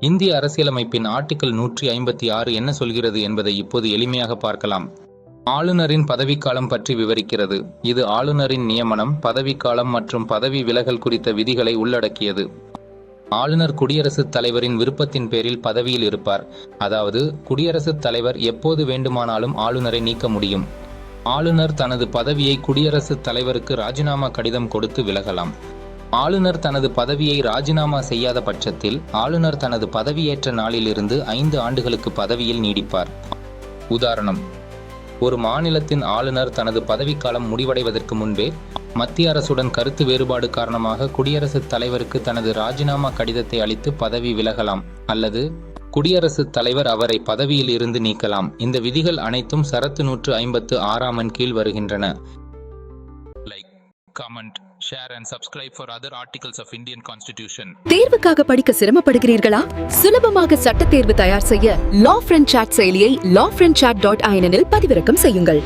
இந்திய அரசியலமைப்பின் ஆர்டிக்கல் நூற்றி ஐம்பத்தி ஆறு என்ன சொல்கிறது என்பதை இப்போது எளிமையாக பார்க்கலாம். ஆளுநரின் பதவிக்காலம் பற்றி விவரிக்கிறது. இது ஆளுநரின் நியமனம் பதவிக்காலம் மற்றும் பதவி விலகல் குறித்த விதிகளை உள்ளடக்கியது. ஆளுநர் குடியரசுத் தலைவரின் விருப்பத்தின் பேரில் பதவியில் இருப்பார். அதாவது குடியரசுத் தலைவர் எப்போது வேண்டுமானாலும் ஆளுநரை நீக்க முடியும். ஆளுநர் தனது பதவியை குடியரசுத் தலைவருக்கு ராஜினாமா கடிதம் கொடுத்து விலகலாம். ஆளுநர் தனது பதவியை ராஜினாமா செய்யாத பட்சத்தில் ஆளுநர் தனது பதவியேற்ற நாளிலிருந்து ஐந்து ஆண்டுகளுக்கு பதவியில் நீடிப்பார். உதாரணம் ஒரு மாநிலத்தின் ஆளுநர் தனது பதவிக்காலம் முடிவடைவதற்கு முன்பே மத்திய அரசுடன் கருத்து வேறுபாடு காரணமாக குடியரசுத் தலைவருக்கு தனது ராஜினாமா கடிதத்தை அளித்து பதவி விலகலாம் அல்லது குடியரசுத் தலைவர் அவரை பதவியில் இருந்து நீக்கலாம். இந்த விதிகள் அனைத்தும் சரத்து நூற்று ஐம்பத்து ஆறாமன் கீழ் வருகின்றன. Comment share and subscribe for other articles of Indian constitution தேர்வுக்காக படிக்க சிரமப்படுகிறீர்களா? சுலபமாக சட்ட தேர்வு தயார் செய்ய லா ஃப்ரெண்ட் சாட் செயலியை லா ஃப்ரெண்ட் சாட் டாட் ஐனில் பதிவிறக்கம் செய்யுங்கள்.